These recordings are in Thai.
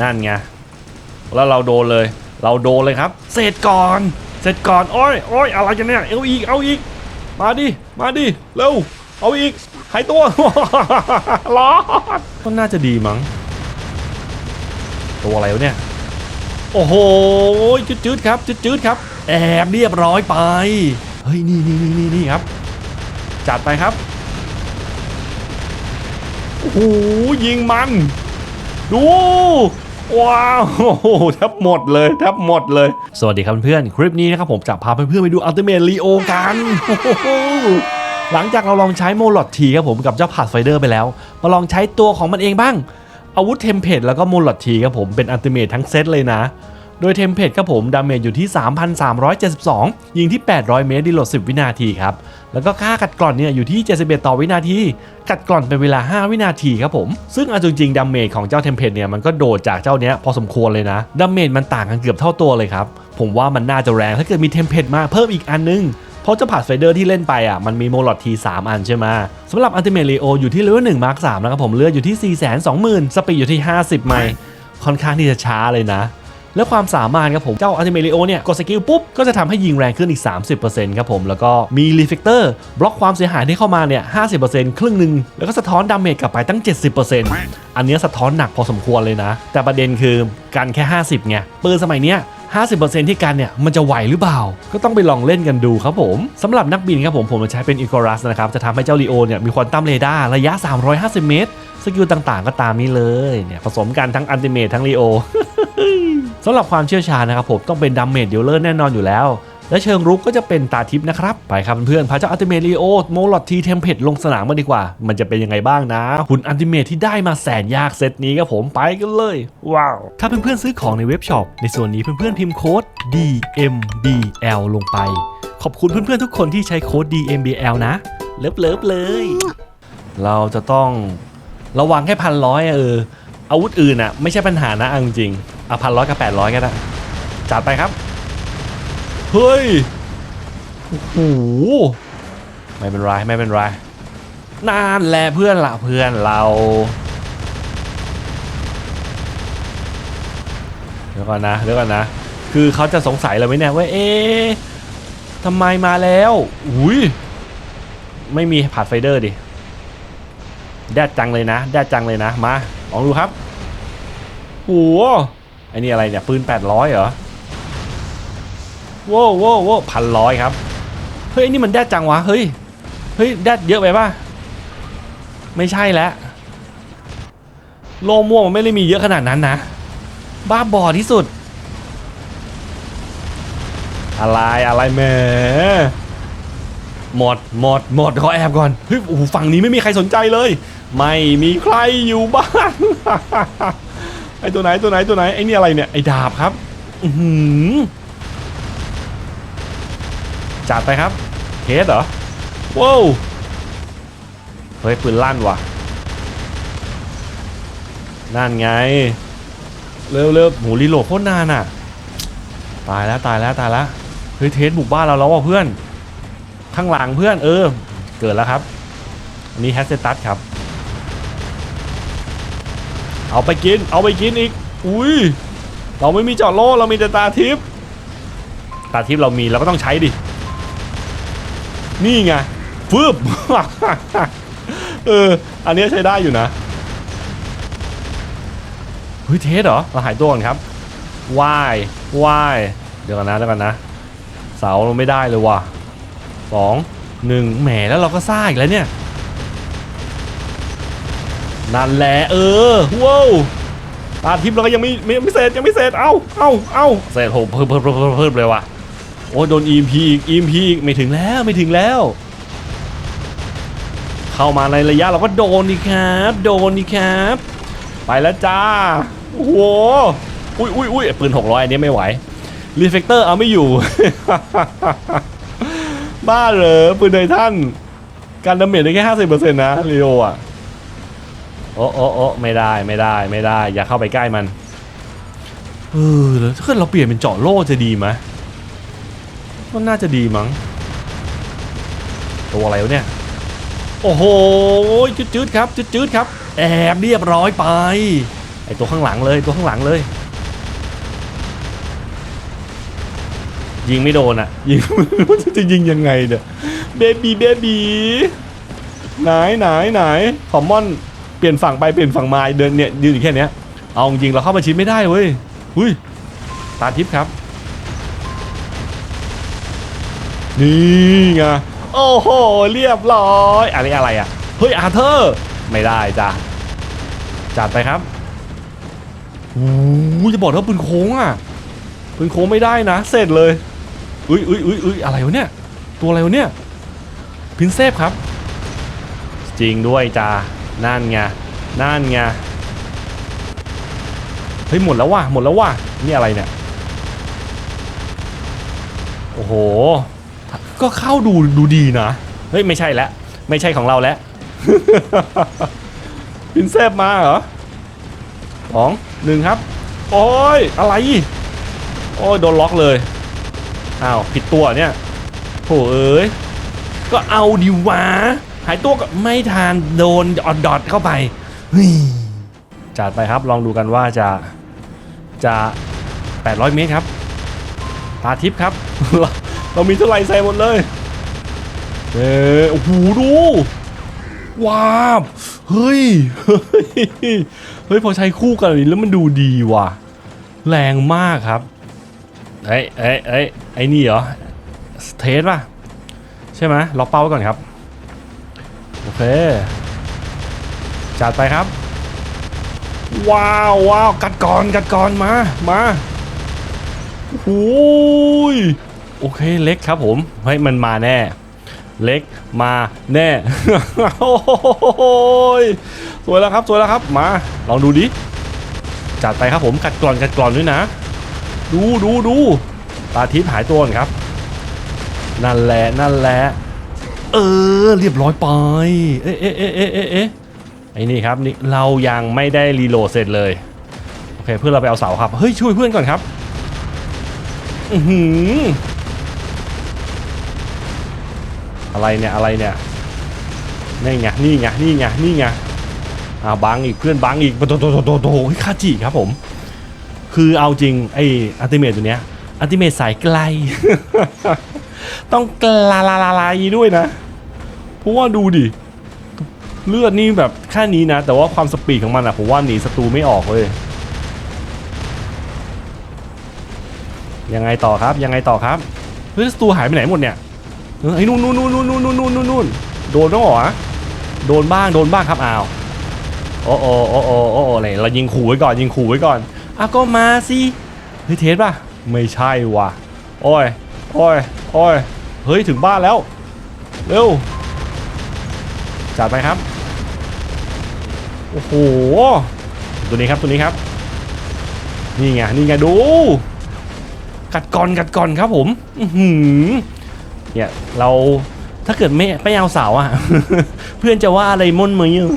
นั่นไง แล้วเราโดนเลย เราโดนเลยครับ เสร็จก่อน เสร็จก่อน โอ้ยโอ้ยอะไรกันเนี่ย เอาอีก เอาอีก มาดิ มาดิ เร็ว เอาอีก หายตัวรอดก็น่าจะดีมั้ง ตัวอะไรวะเนี่ย โอ้โห จืดๆครับ จืดๆครับ แอบเรียบร้อยไป เฮ้ย นี่นี่นี่นี่นี่ครับ จัดไปครับโอ้โหยิงมัน ดู ว้าวโอ้โหแทบหมดเลยแทบหมดเลย สวัสดีครับเพื่อนคลิปนี้นะครับผมจะพาเพื่อนๆไปดูอัลติเมทลีโอกันโอ้โหหลังจากเราลองใช้โมลอดทีครับผมกับเจ้าผาดไฟเดอร์ไปแล้ว มาลองใช้ตัวของมันเองบ้าง อาวุธเทมเพลตแล้วก็โมลอดทีครับผมเป็นอัลติเมททั้งเซตเลยนะ โดยเทมเพลตครับผมดาเมจอยู่ที่ 3,372 ยิงที่ 800 เมตรดีโหลด 10 วินาทีครับ แล้วก็ค่ากัดกร่อนเนี่ยอยู่ที่ 71 ต่อวินาที กัดกร่อนเป็นเวลา 5 วินาทีครับผม ซึ่งเอาจริงๆดาเมจของเจ้าเทมเพลตเนี่ยมันก็โดดจากเจ้าเนี้ยพอสมควรเลยนะดาเมจมันต่างกันเกือบเท่าตัวเลยครับ ผมว่ามันน่าจะแรงถ้าเกิดมีเทมเพลตมาเพิ่มอีกอันนึงเพราะเจ้าผาดไฟเดอร์ที่เล่นไปอะมันมีโมลอดที3อันใช่ไหมสำหรับอัลติเม e ลีโออยู่ที่เลเวล1มาร์ค3นะครับผมเลือดอยู่ที่ 420,000 สปีดอยู่ที่ 50 ไมล์ค่อนข้างที่จะช้าเลยนะ และความสามารถครับผม เจ้าอัลติเม e ลิโอเนี่ย กดสกิลปุ๊บ ก็จะทำให้ยิงแรงขึ้นอีก 30%ครับผม แล้วก็มีรีเฟกเตอร์บล็อกความเสียหายที่เข้ามาเนี่ย 50%ครึ่งหนึ่งแล้วก็สะท้อนดาเมจกลับไปตั้ง 70%อันเนี้สะท้อนหนักพอสมควรเลยนะ แต่ประเด็นคือกันแค่ 50ไงปืนสมัยเนี้ย50%ที่กันเนี่ยมันจะไหวหรือเปล่า ก็ต้องไปลองเล่นกันดูครับผมสำหรับนักบินครับผมผมจะใช้เป็นอีโกรัสนะครับจะทำให้เจ้าลีโอเนี่ยมีควอนตัมเรดาร์ระยะ 350 เมตร สกิลต่างๆ ก็ตามนี้เลยเนี่ยผสมกันทั้งอันติเมททั้งลีโอำหรับความเชี่ยวชาญนะครับผมต้องเป็นดัมเมจเดลเลอร์แน่นอนอยู่แล้ว และเชิงรุกก็จะเป็นตาทิพย์นะครับ ไปครับเพื่อนๆพาเจ้าอัลติเมทลีโอโมลอดทีเทมเพลตลงสนามมาดีกว่า มันจะเป็นยังไงบ้างนะหุ่นอัลติเมทที่ได้มาแสนยากเซตนี้ครับผมไปกันเลย ว้าว ถ้าเพื่อนๆซื้อของในเว็บช็อปในส่วนนี้เพื่อนๆพิมพ์โค้ด DMBL ลงไป ขอบคุณเพื่อนๆทุกคนที่ใช้โค้ด DMBL นะเลิฟเลิฟเลย เราจะต้องระวังแค่พันร้อยเอออาวุธอื่นอะไม่ใช่ปัญหานะเอาจริง เอาพันร้อยกับแปดร้อยก็ได้จัดไปครับ เฮ้ยโอ้โหไม่เป็นไรไม่เป็นไรนานแหละเพื่อนละเพื่อนเรา เดี๋ยวก่อนนะเดี๋ยวก่อนนะ คือเขาจะสงสัยเราไหมเนี่ยว่าเอ๊ะทำไมมาแล้วอุ้ยไม่มีผัดไฟเดอร์ดิแดดจังเลยนะแดดจังเลยนะมาลองดูครับโอ้โห ไอ้นี่อะไรเนี่ยปืน 800 เหรอโว้วโว้โว้พันร้อยครับ เฮ้ยนี่มันแดดจังวะ เฮ้ย เฮ้ยแดดเยอะไปป่ะ ไม่ใช่แล้วโลม่วงมันไม่ได้มีเยอะขนาดนั้นนะ บ้าบอที่สุด อะไรอะไรแหมหมดหมดหมดขอแอบก่อนเฮ้ยโอ้ฝั่งนี้ไม่มีใครสนใจเลย ไม่มีใครอยู่บ้าน ไอตัวไหนตัวไหนตัวไหนไอนี่อะไรเนี่ยไอดาบครับ อือหือจัดไปครับเทสเหรอว้าวเฮ้ยปืนลั่นว่ะนั่นไง เร็วเร็วหมูรีโหลดโคตรนานอะ ตายแล้วตายแล้วตายแล้วเฮ้ยเทสบุกบ้านเราแล้วว่ะเพื่อน ข้างหลังเพื่อนเออ เกิดแล้วครับ อันนี้แฮสเซตัสครับ เอาไปกิน เอาไปกินอีก อุ้ย เราไม่มีจอดโล่เรามีแต่ตาทิพย์ตาทิพย์เรามีเราก็ต้องใช้ดิ นี่ไงฟืบเออ อันนี้ใช้ได้อยู่นะ เฮ้ยเทสเหรอ เราหายตัวก่อนครับว่ายว่ายเดี๋ยวก่อนนะเดี๋ยวก่อนนะ เสาเราไม่ได้เลยว่ะสองหนึ่งแหมแล้วเราก็ซ่าอีกแล้วเนี่ย นั่นแหละเออว้าวตาทิพย์เราก็ยังไม่ไม่ไม่เสร็จยังไม่เสร็จเอ้าเอ้าเอ้าเสร็จโหเพิ่มเพิ่มเพิ่มเพิ่มเลยว่ะโอ้โดน EMP อีก EMP อีกไม่ถึงแล้วไม่ถึงแล้ว เข้ามาในระยะเราก็โดนดีครับ โดนดีครับ ไปแล้วจ้าโอ้โหอุ้ยอุ้ยอุ้ยปืน600อันนี้ไม่ไหวรีเฟกเตอร์เอาไม่อยู่ บ้าเหรอปืนไททันการดาเมจได้แค่ห้าสิบเปอร์เซ็นต์นะลีโออะ โอ้โอ้โอ้ไม่ได้ไม่ได้ไม่ได้ อย่าเข้าไปใกล้มันเออแล้วถ้าเกิดเราเปลี่ยนเป็นเจาะโล่จะดีไหมก็น่าจะดีมั้งตัวอะไรวะเนี่ย โอ้โหจืดๆครับจืดๆครับ แอบเรียบร้อยไปไอตัวข้างหลังเลยตัวข้างหลังเลย ยิงไม่โดนอะยิงไม่รู้จะยิงยังไงเด้อเบบีเบบีไหนไหนไหนคอมมอน เปลี่ยนฝั่งไปเปลี่ยนฝั่งมาเดินเนี่ยยืนอยู่แค่เนี้ยเอาจริงเราเข้ามาชิดไม่ได้เว้ยหุ้ยตาทิพย์ครับ นี่ไงโอ้โหเรียบร้อยอะไรอะไรอะเฮ้ยอาเธอร์ไม่ได้จ้ะจัดไปครับโอ้จะบอกว่าปืนโค้งอะปืนโค้งไม่ได้นะ เสร็จเลยอุ้ยอุ้ยอุ้ยอุ้ยอะไรวะเนี่ยตัวอะไรวะเนี่ยพินเซฟครับ จริงด้วยจ้า นั่นไงนั่นไงเฮ้ยหมดแล้วว่ะหมดแล้วว่ะนี่อะไรเนี่ยโอ้โห ก็เข้าดูดูดีนะเฮ้ยไม่ใช่แล้วไม่ใช่ของเราแล้วพินเซฟมาเหรอสองหนึ่งครับ โอ้ยอะไร โอ้ยโดนล็อกเลยอ้าวผิดตัวเนี่ยโถเอ้ยก็เอาดิวะ หายตัวก็ไม่ทานโดนอดดอดเข้าไปเฮ้ยจัดไปครับลองดูกันว่าจะจะ 800 เมตรครับ ตาทิพย์ครับเราเรามีเท่าไหร่ใส่หมดเลยเออโอ้โหดูว้าวเฮ้ยเฮ้ยพอใช้คู่กันนี้แล้วมันดูดีว่ะ แรงมากครับเอ้ยเอ้ยเอ้ยไอ้นี่เหรอเทสป่ะ ใช่ไหมล็อกเป้าไว้ก่อนครับ โอเค จัดไปครับ ว้าวว้าวกัดก่อนกัดก่อนมามาโอ้ยโอเคเล็กครับผม เฮ้ยมันมาแน่ เล็กมาแน่โอ้ยสวยแล้วครับสวยแล้วครับมา ลองดูดิจัดไปครับผมกัดกร่อนกัดกร่อนด้วยนะ ดูดูดูตาทิพย์หายตัวก่อนครับ นั่นแหละนั่นแหละ เออ เรียบร้อยไป เอ๊ะเอ๊ะเอ๊ะเอ๊ะเอ๊ะไอ้นี่ครับนี่เรายังไม่ได้รีโหลดเสร็จเลย โอเคเพื่อนเราไปเอาเสาครับ เฮ้ยช่วยเพื่อนก่อนครับ อือหืออะไรเนี่ยอะไรเนี่ยนี่ไงนี่ไงนี่ไงนี่ไงอ่าบังอีกเพื่อนบังอีกโตโตโตโตโตคาจิครับผม คือเอาจริงไออัลติเมทตัวเนี้ยอัลติเมทสายไกล ต้องกลาลาลาลายด้วยนะ เพราะว่าดูดิ เลือดนี่แบบแค่นี้นะ แต่ว่าความสปีดของมันอะผมว่าหนีศัตรูไม่ออกเลยยังไงต่อครับยังไงต่อครับเฮ้ยศัตรูหายไปไหนหมดเนี่ยเออไอ้นู่นนู่นนู่นนู่นนู่นนู่นนู่นนู่นโดนต้องหรอโดนบ้างโดนบ้างครับอ้าวโอ้โอ้โอ้โอ้โอ้อ้เลยเรายิงขู่ไว้ก่อนยิงขู่ไว้ก่อนอะก็มาสิเฮ้ยเทสป่ะไม่ใช่ว่ะโอ้ย โอ้ยโอ้ยเฮ้ยถึงบ้านแล้ว เร็วจัดไปครับ โอ้โห ตัวนี้ครับตัวนี้ครับ นี่ไงนี่ไงดู กัดก่อนกัดก่อนครับผมอือหือเนี่ยเราถ้าเกิดไม่ไม่เอาสาวอะเพื่อนจะว่าอะไรมนไหมอะ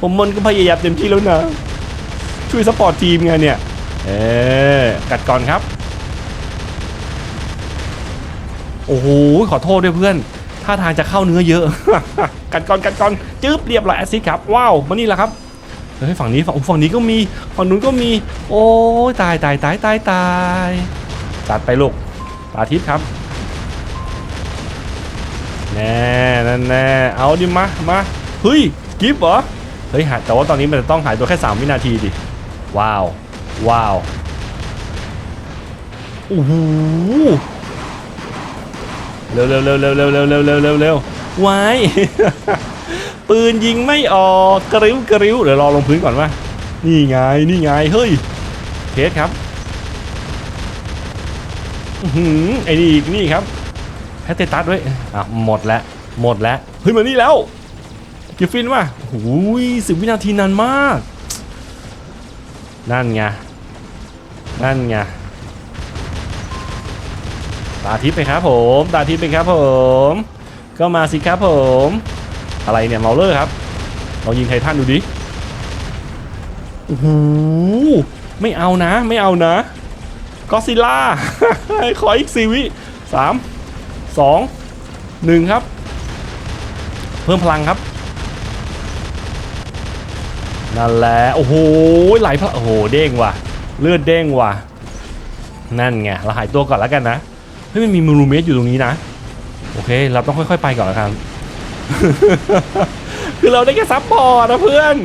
ผมมนก็พยายามเต็มที่แล้วนะ ช่วยสปอร์ตทีมไงเนี่ย เออกัดก่อนครับ โอ้โหขอโทษด้วยเพื่อนท่าทางจะเข้าเนื้อเยอะ กัดก่อนกัดก่อนจึ๊บเรียบร้อยแอสซิดครับว้าวมานี่แหละครับเฮ้ยฝั่งนี้ฝั่งฝั่งนี้ก็มีฝั่งนู้นก็มี โอ้ยตายตายตายตายตายจัดไปลูกตาทิพย์ครับแน่นั่นแน่เอาดิมามาเฮ้ยกิฟเหรอเฮ้ยหายแต่ว่าตอนนี้มันจะต้องหายตัวแค่ 3 วินาทีดิว้าวว้าวโอ้โห เร็วเร็วเร็วเร็วเร็วเร็วเร็วเร็วเร็วเร็วไว้ปืนยิงไม่ออกกริ้วกริ้วเดี๋ยวรอลงพื้นก่อนว่านี่ไงนี่ไงเฮ้ยเคสครับอื้อหือไอ้นี่อีกนี่ครับแพตเตตัสด้วยอะหมดแล้วหมดแล้วเฮ้ยมานี่แล้วกิฟฟินว่ะโอ้ยสิบวินาทีนานมาก นั่นไงนั่นไงาทิพย์ไปครับผมตาทิพย์ไปครับผม ก็มาสิครับผม อะไรเนี่ยเมาเลอร์ครับลองยิงไททันดูดิโอ้โหไม่เอานะ ไม่เอานะก็ซิล่าขออีกสี่วิสามสองหนึ่งครับ เพิ่มพลังครับนั่นแหละโอ้โหไหลพระโอ้โหเด้งว่ะ เลือดเด้งว่ะ นั่นไงเราหายตัวก่อนแล้วกันนะ เฮ้ยมันมีมูรูเมสอยู่ตรงนี้นะ โอเค เราต้องค่อย ๆ ไปก่อนแล้วกันคือเราได้แค่ซับพอร์ตนะเพื่อน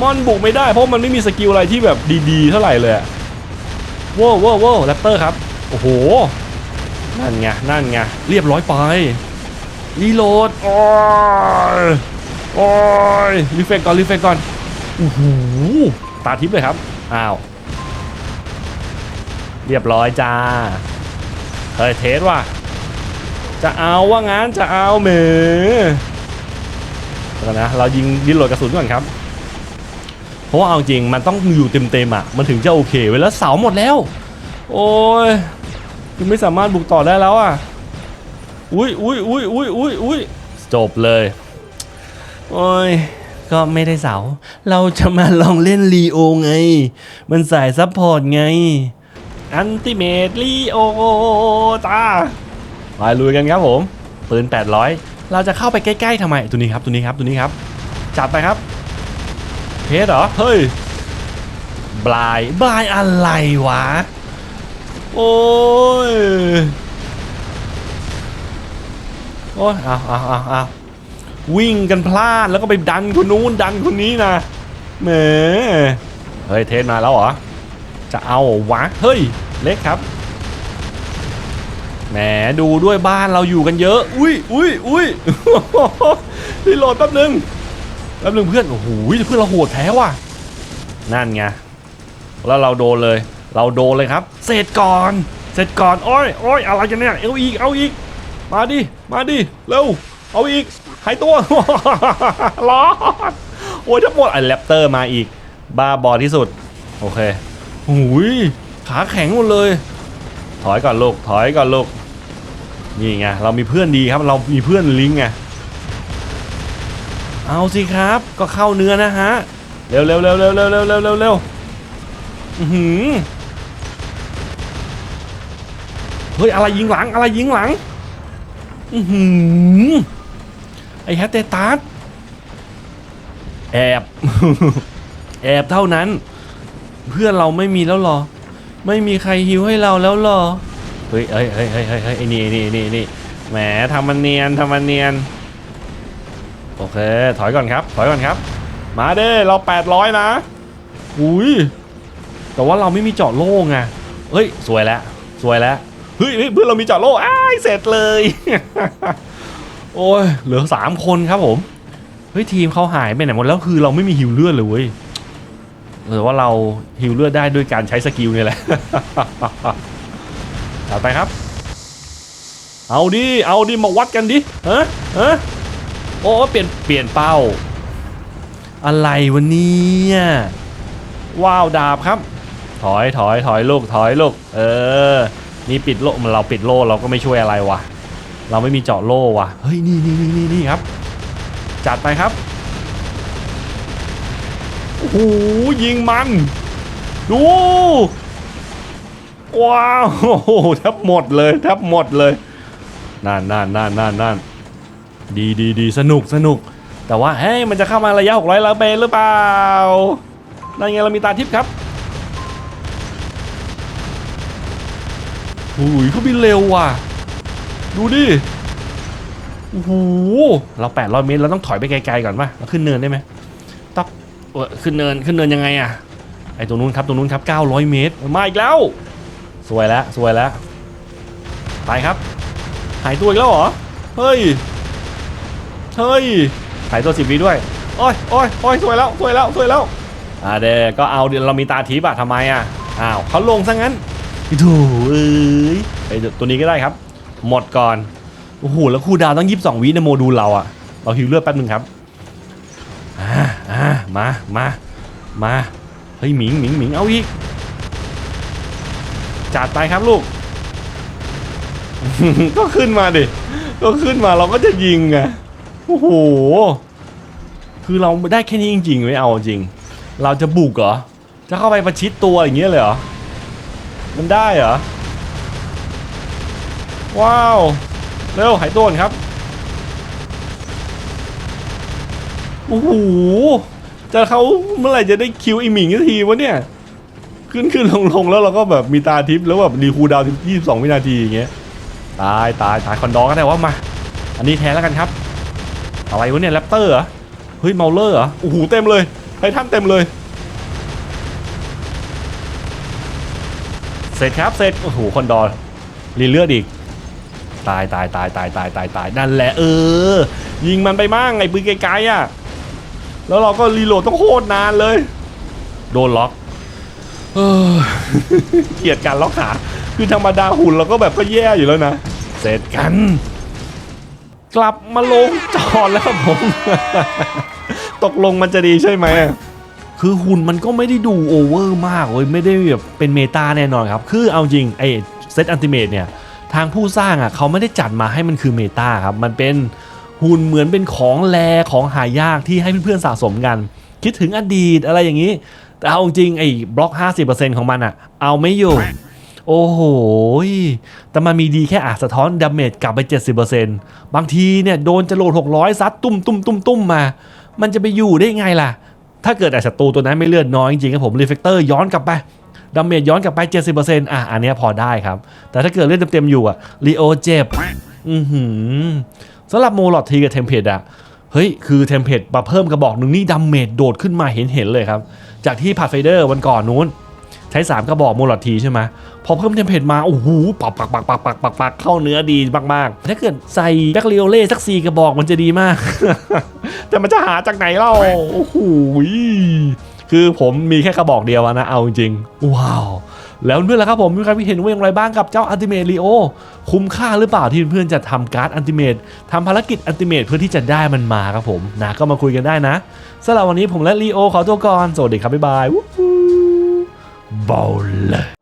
มอนบุกไม่ได้เพราะมันไม่มีสกิลอะไรที่แบบดีๆ เท่าไหร่เลยว้าวว้าวว้าวแรปเตอร์ครับ โอ้โห นั่นไง นั่นไง เรียบร้อยไป รีโหลด โอ้ย โอ้ย รีเฟกก่อน รีเฟกก่อนโอ้โหตาทิพย์เลยครับ อ้าว เรียบร้อยจ้า เฮ้ยเทสว่ะ จะเอาว่างั้นจะเอาเหมือเดี๋ยวนะเรายิงยิงโหลดกระสุนก่อนครับ เพราะว่าเอาจริงมันต้องอยู่เต็มๆอะมันถึงจะโอเคเวล้วเสาหมดแล้ว โอ้ยคือไม่สามารถบุกต่อได้แล้วอะอุ้ยอุ้ยอุ้ยอุ้ยอุ้ยอุ้ยจบเลยโอ้ยก็ไม่ได้เสา เราจะมาลองเล่นลีโอไง มันสายซัพพอร์ตไง อันติเมตลีโอจ้ามาลุยกันครับผมปืน 800 เราจะเข้าไปใกล้ๆทำไมตัวนี้ครับตัวนี้ครับตัวนี้ครับ จัดไปครับ เพชรเหรอ เฮ้ยบลายบลายอะไรวะ โอ้ย โอ้ยเอาเอาเอาเอาวิ่งกันพลาดแล้วก็ไปดันคนนู้นดันคนนี้นะแหมเฮ้ยเทสมาแล้วเหรอ จะเอาวะเฮ้ยเล็กครับแหมดูด้วยบ้านเราอยู่กันเยอะ อุ้ยอุ้ยอุ้ยรีโหลดแป๊บนึงแป๊บนึงเพื่อนโอ้โหเพื่อนเราโหดแท้ว่ะนั่นไงแล้วเราโดนเลย เราโดนเลยครับ เสร็จก่อนเสร็จก่อนโอ้ยโอ้ยอะไรกันเนี่ยเอาอีกเอาอีก มาดิมาดิเร็วเอาอีกหายตัวรอดโอ้ยทั้งหมดไอ้แรปเตอร์มาอีก บ้าบอที่สุด โอเค หูยขาแข็งหมดเลย ถอยก่อนลูกถอยก่อนลูกนี่ไงเรามีเพื่อนดีครับเรามีเพื่อนลิงก์ไงเอาสิครับ ก็เข้าเนื้อนะฮะเร็วเร็วเร็วเร็วเร็วเร็วเร็วเร็วเร็วอื้อหือเฮ้ยอะไรยิงหลังอะไรยิงหลังอือหือไอ้แฮตเตตัสแอบ แอบเท่านั้น เพื่อนเราไม่มีแล้วเหรอ ไม่มีใครฮิวให้เราแล้วเหรอเฮ้ยเฮ้ยเฮ้ยเฮ้ยเฮ้ยเฮ้ยไอ้นี่ไอ้นี่ไอ้นี่ไอ้นี่แหมทำมันเนียนทำมันเนียน โอเค ถอยก่อนครับ ถอยก่อนครับ มาเด้เรา 800 นะ อุ้ย แต่ว่าเราไม่มีเจาะโล่ไงเฮ้ย สวยแล้ว สวยแล้วเฮ้ยเฮ้ยเพื่อนเรามีเจาะโล่อ้ายเสร็จเลย โอ้ย เหลือ 3 คนครับผม เฮ้ย ทีมเขาหายไปไหนหมดแล้วคือเราไม่มีฮิวเลือดเลยเว้ย หรือว่าเราฮิวเลือดได้ด้วยการใช้สกิลเนี่ยแหละต่อไปครับ เอาดิ เอาดิ มาวัดกันดิฮะฮะโอ้เปลี่ยน เปลี่ยนเป้า อะไรวันนี้ว้าวดาบครับ ถอยถอยถอยลูกถอยลูก เออ นี่ปิดโล่มันเราปิดโล่เราก็ไม่ช่วยอะไรวะ เราไม่มีเจาะโล่วะเฮ้ย นี่นี่นี่นี่ครับ จัดไปครับ โอ้โหยิงมัน ดู ว้าวโอ้โหแทบหมดเลยแทบหมดเลยนั่นนั่นนั่นนั่นนั่นดีดีดีสนุกสนุก แต่ว่าเฮ้ยมันจะเข้ามาระยะ 600แล้วเบนหรือเปล่านั่นไงเรามีตาทิพย์ครับหูยเขาบินเร็วว่ะ ดูดิโอ้โหเรา800เมตรเราต้องถอยไปไกลๆก่อนป่ะเราขึ้นเนินได้ไหม ต๊อกเออขึ้นเนินขึ้นเนินยังไงอะไอตรงนู้นครับตรงนู้นครับ 900 เมตรมาอีกแล้ว สวยแล้วสวยแล้วไปครับ หายตัวอีกแล้วเหรอเฮ้ยเฮ้ยหายตัวสิบวิด้วยโอ้ยโอ้ยโอ้ยสวยแล้วสวยแล้วสวยแล้วอ่าเดก็เอาเดี๋ยวเรามีตาทิพย์อะทำไมอะอ้าวเขาลงซะงั้นโถูเอ้ยไอตัวนี้ก็ได้ครับ หมดก่อนโอ้โหแล้วคู่ดาวต้องยีิบสองวิในโมดูลเราอะเราฮิวเลือดแป๊บนึงครับ มามามาเฮ้ยหมิงหมิงหมิงเอาอีกจัดไปครับลูก ก็ขึ้นมาดิก็ขึ้นมาเราก็จะยิงไงโอ้โหคือเราได้แค่นี้จริงๆไม่เอาจริง เราจะบุกเหรอจะเข้าไปประชิดตัวอย่างเงี้ยเลยเหรอมันได้เหรอว้าวเร็วหายตัวก่อนครับโอ้โห จะเขาเมื่อไหร่จะได้คิวไอหมิงสักทีวะเนี่ย ขึ้นขึ้นลงลงแล้วเราก็แบบมีตาทิพย์แล้วแบบรีคูดาวน์ยี่สิบสองวินาทีอย่างเงี้ยตายตายตายคอนดอก็ได้ว่ามา อันนี้แทนแล้วกันครับ อะไรวะเนี่ยแรปเตอร์เหรอเฮ้ยเมาเลอร์เหรอโอ้โหเต็มเลยไททันเต็มเลย เสร็จครับเสร็จโอ้โหคอนดอร์รีเลือดอีกตายตายตายตายตายตายตายนั่นแหละเออ ยิงมันไปมั่งไอ้ปืนไกลๆอะ แล้วเราก็รีโหลดต้องโคตรนานเลย โดนล็อกเออเกลียดการล็อกขาคือธรรมดาหุ่นเราก็แบบก็แย่อยู่แล้วนะ เสร็จกัน กลับมาลงจอดแล้วครับผม ตกลงมันจะดีใช่ไหมคือหุ่นมันก็ไม่ได้ดูโอเวอร์มากเลยไม่ได้แบบเป็นเมตาแน่นอนครับ คือเอาจริงไอ้เซตอันติเมตเนี่ย ทางผู้สร้างอะเขาไม่ได้จัดมาให้มันคือเมตาครับ มันเป็น หุ่นเหมือนเป็นของแลของหายากที่ให้เพื่อนๆสะสมกัน คิดถึงอดีตอะไรอย่างนี้ แต่เอาจริงไอ้บล็อก 50%ของมันอะเอาไม่อยู่ โอ้โห แต่มันมีดีแค่อาจสะท้อนดาเมจกลับไป 70%บางทีเนี่ยโดนจรวด600 ซัดตุ้มตุ้มตุ้มตุ้มมา มันจะไปอยู่ได้ไงล่ะ ถ้าเกิดแต่ศัตรูตัวนั้นไม่เลือดน้อยจริงๆครับผมรีเฟกเตอร์ย้อนกลับไปดาเมจย้อนกลับไป 70%อะอันนี้พอได้ครับ แต่ถ้าเกิดเลือดเต็มๆอยู่อะลีโอเจ็บ อือหือ สำหรับโมลอดทีกับเทมเพลตอะเฮ้ย คือเทมเพลตมาเพิ่มกระบอกหนึ่งนี่ดาเมจโดดขึ้นมาเห็นๆเลยครับ จากที่พาไฟเดอร์วันก่อนนู้น ใช้ 3 กระบอกโมลอดทีใช่ไหมพอเพิ่มเทมเพลตมา โอ้โหปักปักปักปักปักปักปักเข้าเนื้อดีมากๆ ถ้าเกิดใส่แบคเรียเล่สักสี่กระบอกมันจะดีมาก แต่มันจะหาจากไหนเล่าโอ้โหคือผมมีแค่กระบอกเดียวนะเอาจริงว้าว แล้วเพื่อนล่ะครับผมมีความคิดเห็นว่าอย่างไรบ้างกับเจ้าอันติเมทลีโอคุ้มค่าหรือเปล่าที่เพื่อนๆจะทำการ์ดอันติเมททำภารกิจอันติเมทเพื่อที่จะได้มันมาครับผมนะก็มาคุยกันได้นะสำหรับวันนี้ผมและลีโอขอตัวก่อนสวัสดีครับบ๊ายบายบอลเลย